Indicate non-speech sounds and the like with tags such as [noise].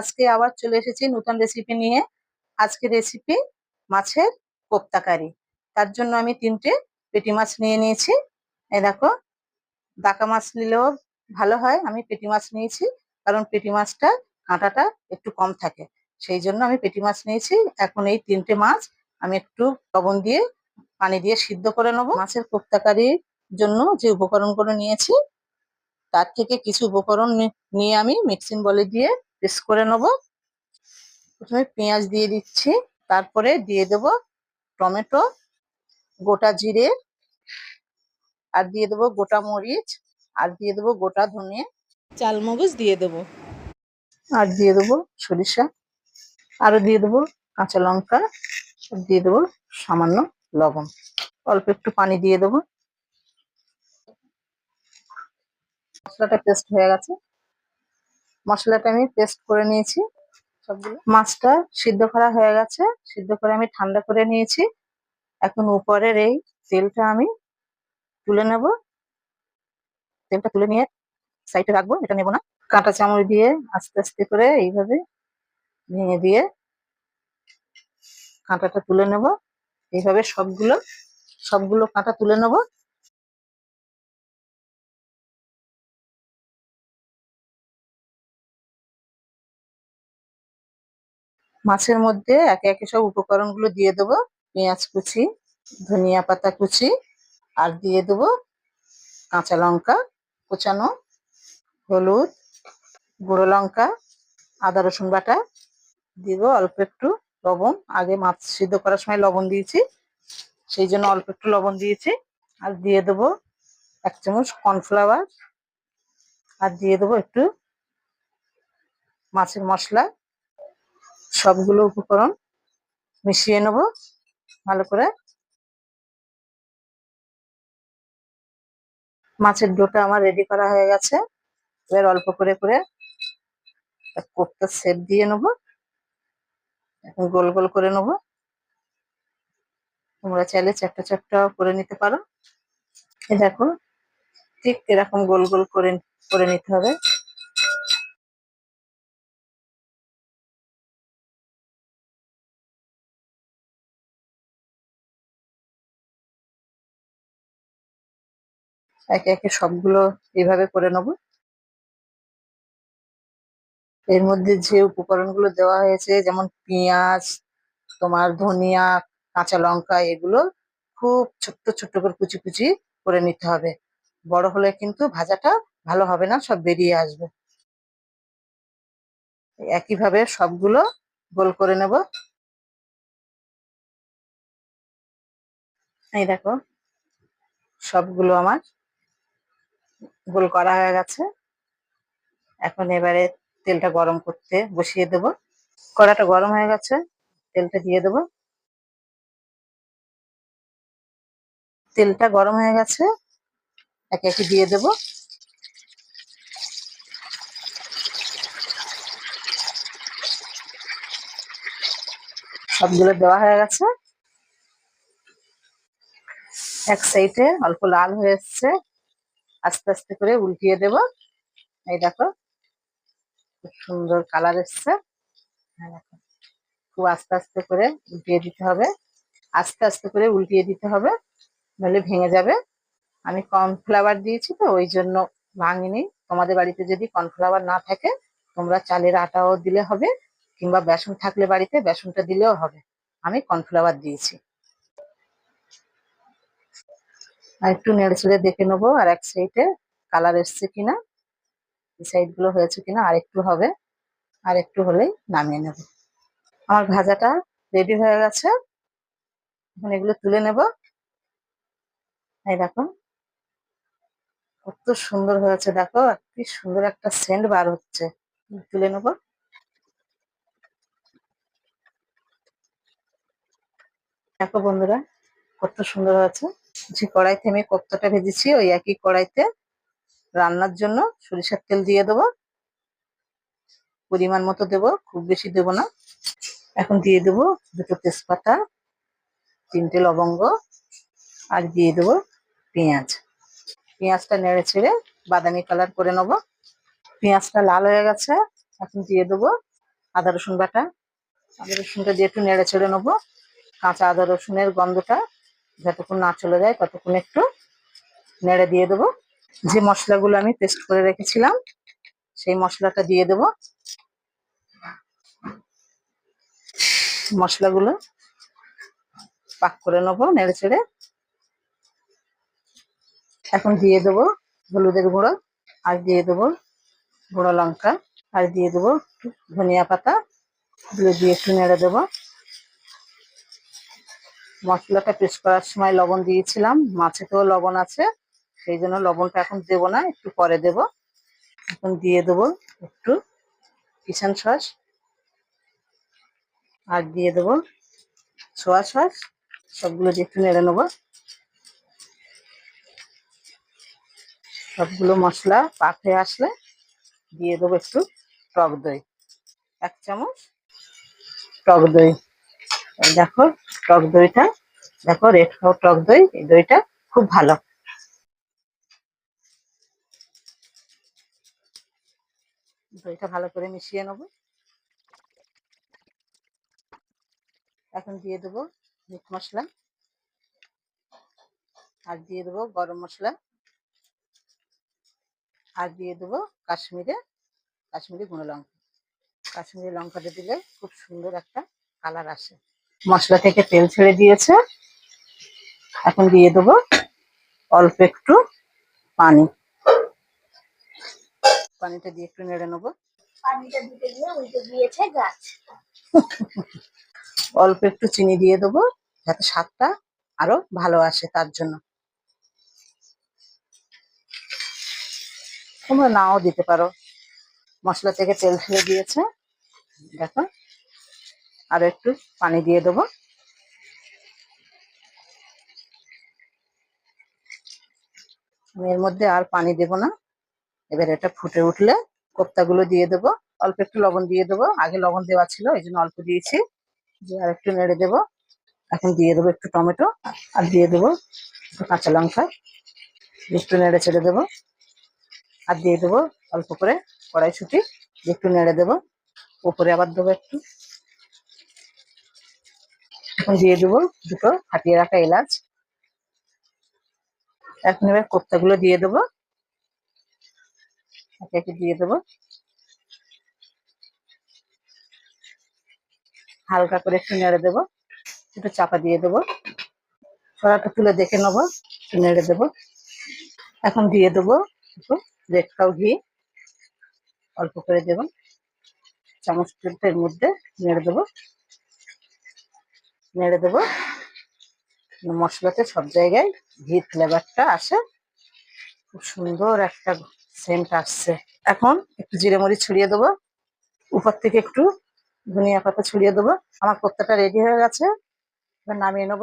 আজকে আবার চলে এসেছি নতুন রেসিপি নিয়ে। আজকে রেসিপি মাছের কোপ্তা কারি তার জন্য আমি তিনটে পেটি মাছ নিয়ে নিয়েছি। এ দেখো দাকা মাছ নিলেও ভালো হয়, আমি পেটি মাছ নিয়েছি, কারণ পেটি মাছটা কাঁটাটা একটু কম থাকে। সেই জন্য আমি পেটি মাছ নিয়েছি। এখন এই তিনটে মাছ আমি একটু লবণ দিয়ে, পানি দিয়ে সিদ্ধ করে নেব। মাছের কোপ্তা কারির জন্য যে উপকরণগুলো নিয়েছি, তার থেকে কিছু উপকরণ নিয়ে আমি মিক্সিং বলে দিয়ে পেস্ট করে নেব। প্রথমে পেঁয়াজ দিয়ে দিচ্ছি তারপরে দিয়ে দেব টমেটো গোটা জিরে আর দিয়ে দেবো গোটা মরিচ আর দিয়ে দেবো গোটা ধনে চালমগজ দিয়ে দেবো। আর দিয়ে দেবো সরিষা আরও দিয়ে দেবো কাঁচা লঙ্কা আর দিয়ে দেবো সামান্য লবণ। অল্প একটু পানি দিয়ে দেবো। মশলাটা পেস্ট হয়ে গেছে। মশলাটা আমি পেস্ট করে নিয়েছি। সবগুলো। মাছটা সিদ্ধ করা হয়ে গেছে। সিদ্ধ করে আমি ঠান্ডা করে নিয়েছি। এখন উপরের এই তেলটা আমি তুলে নেব। তেলটা তুলে নিয়ে সাইডে রাখব, এটা নেব না। কাঁটা চামচ দিয়ে আস্তে আস্তে করে এইভাবে ভেঙে দিয়ে কাঁটাটা তুলে নেব। এইভাবে সবগুলো সবগুলো কাঁটা তুলে নেব। মাছের মধ্যে একে একে সব উপকরণগুলো দিয়ে দেবো। পেঁয়াজ কুচি, ধনিয়া পাতা কুচি, আর দিয়ে দেবো কাঁচা লঙ্কা কুচানো, হলুদ, গুঁড়ো লঙ্কা, আদা রসুন বাটা, দিব অল্প একটু লবণ। আগে মাছ সিদ্ধ করার সময় লবণ দিয়েছি, সেই জন্য অল্প একটু লবণ দিয়েছি। আর দিয়ে দেবো এক চামচ কর্নফ্লাওয়ার। আর দিয়ে দেবো একটু মাছের মশলা। সবগুলো উপকরণ মিশিয়ে নেব ভালো করে। মাছের ডোটা আমার রেডি করা হয়ে গেছে। এবার অল্প করে করে কোপটা সেপ দিয়ে নেব। এখন গোল গোল করে নেব। তোমরা চাইলে চারটা চারটাও করে নিতে পারো। দেখো, ঠিক এরকম গোল গোল করে করে নিতে হবে। একে একে সবগুলো এইভাবে করে নেব। এর মধ্যে যে উপকরণগুলো দেওয়া হয়েছে, যেমন পেঁয়াজ, তোমার ধনিয়া, কাঁচা লঙ্কা, এগুলো খুব ছোট্ট ছোট্ট করে কুচি কুচি করে নিতে হবে। বড় হলে কিন্তু ভাজাটা ভালো হবে না, সব বেরিয়ে আসবে। একইভাবে সবগুলো গোল করে নেব। এই দেখো, সবগুলো আমার গোল করা হয়ে গেছে। এখন এবারে তেলটা গরম করতে বসিয়ে দেব। কড়াটা গরম হয়ে গেছে, তেলটা দিয়ে দেব। তেলটা গরম হয়ে গেছে, একে একে দিয়ে দেব। সবগুলো দেওয়া হয়ে গেছে। এক সাইডে অল্প লাল হয়ে এসছে। আস্তে আস্তে করে উল্টিয়ে দেব। এই দেখো, খুব সুন্দর কালার এসছে। খুব আস্তে আস্তে করে উল্টিয়ে দিতে হবে। আস্তে আস্তে করে উল্টিয়ে দিতে হবে নইলে ভেঙে যাবে। আমি কর্নফ্লাওয়ার দিয়েছি তো, ওই জন্য ভাঙিনি। তোমাদের বাড়িতে যদি কর্নফ্লাওয়ার না থাকে, তোমরা চালের আটাও দিলে হবে, কিংবা বেসন থাকলে বাড়িতে, বেসনটা দিলেও হবে। আমি কর্নফ্লাওয়ার দিয়েছি। আর একটু নেড়ে চেড়ে দেখে নেব আর এক সাইডে কালার এসছে কিনা, এই সাইডগুলো হয়েছে কিনা আর একটু হবে, আর একটু হলেই নামিয়ে নেব। আমার ভাজাটা রেডি হয়ে গেছে। এখন এগুলো তুলে নেব। এই দেখো কত সুন্দর হয়েছে, দেখো কি সুন্দর একটা সেন্ট বার হচ্ছে। তুলে নেব। দেখো বন্ধুরা, কত সুন্দর হয়েছে। যে কড়াইতে আমি কোপ্তাটা ভেজেছি, ওই একই কড়াইতে রান্নার জন্য সরিষার তেল দিয়ে দেবো। পরিমাণ মতো দেবো, খুব বেশি দেবো না। এখন দিয়ে দেবো দুটো তেজপাতা তিনটে লবঙ্গ আর দিয়ে দেবো পেঁয়াজ। পেঁয়াজটা নেড়ে ছেড়ে বাদামি কালার করে নেব। পেঁয়াজটা লাল হয়ে গেছে, এখন দিয়ে দেবো আদা রসুন বাটা। আদা রসুনটা দিয়ে একটু নেড়ে ছেড়ে নেব। কাঁচা আদা রসুনের গন্ধটা যতক্ষণ না চলে যায় ততক্ষণ একটু নেড়ে দিয়ে দেবো। যে মশলাগুলো আমি পেস্ট করে রেখেছিলাম, সেই মশলাটা দিয়ে দেবো। মশলাগুলো পাক করে নেব নেড়ে চেড়ে। এখন দিয়ে দেবো হলুদের গুঁড়ো আর দিয়ে দেবো গুঁড়ো লঙ্কা আর দিয়ে দেবো ধনিয়া পাতা। দিয়ে একটু নেড়ে দেবো। মশলাটা পেস্ট করার সময় লবণ দিয়েছিলাম। মাছে তো লবণ আছে, সেই জন্য লবণটা এখন দেবো না, একটু পরে দেব। এখন দিয়ে দেবো একটু কিষান সস আর দিয়ে দেবো সোয়া সস সবগুলো দিয়ে একটু নেড়ে নেব। সবগুলো মশলা হয়ে আসলে দিয়ে দেবো একটু টক দই, এক চামচ টক দই। দেখো, টক দইটা। দেখো রেড টক দই, এই দইটা খুব ভালো। দইটা ভালো করে মিশিয়ে নেব। এখন দিয়ে দেবো মিট মশলা। আর দিয়ে দেবো গরম মশলা। আর দিয়ে দেবো কাশ্মীরে, কাশ্মীরি গুঁড়ো লঙ্কা। কাশ্মীরি লঙ্কাটা দিলে খুব সুন্দর একটা কালার আসে। মশলা থেকে তেল ছেড়ে দিয়েছে। এখন দিয়ে দেবো অল্প একটু পানি। পানিটা দিয়ে একটু নেড়ে নেব। পানিটা দিতে গিয়ে উল্টে দিয়েছে গাছ। [laughs] অল্প একটু চিনি দিয়ে দেবো যাতে স্বাদটা আরও ভালো আসে তার জন্য। তোমরা নাও দিতে পারো। মশলা থেকে তেল ছেড়ে দিয়েছে। দেখো। আর একটু পানি দিয়ে দেবো। আমি এর মধ্যে আর পানি দেব না। এবার এটা ফুটে উঠলে কোপ্তাগুলো দিয়ে দেবো। অল্প একটু লবণ দিয়ে দেবো। আগে লবণ দেওয়া ছিল, এই জন্য অল্প দিয়েছি। দিয়ে আর একটু নেড়ে দেবো। এখন দিয়ে দেবো একটু টমেটো আর দিয়ে দেবো কাঁচা লঙ্কা। একটু নেড়ে ছেড়ে দেবো। আর দিয়ে দেবো অল্প করে কড়াইশুটি। একটু নেড়ে দেবো। উপরে আবার দেবো একটু। এখন দিয়ে দেবো দুটো, ফাটিয়ে রাখা এলাচ। এখন এবার কোপ্তাগুলো দিয়ে দেবো। একে দিয়ে দেবো। হালকা করে একটু নেড়ে দেবো, একটু চাপা দিয়ে দেবো। কড়াটা তুলে দেখে নেব, একটু নেড়ে দেবো। এখন দিয়ে দেবো একটু রেড কাউ ঘি, অল্প করে দেবো। চামচ এর মধ্যে নেড়ে দেবো। নেড়ে দেবো। মশলাতে সব জায়গায় ঘি ফ্লেভারটা আসে। খুব সুন্দর একটা সেন্ট আসছে। এখন একটু জিরে মরিচ ছড়িয়ে দেবো। উপর থেকে একটু ধনিয়া পাতা ছড়িয়ে দেবো। আমার কোপ্তাটা রেডি হয়ে গেছে। এবার নামিয়ে নেব।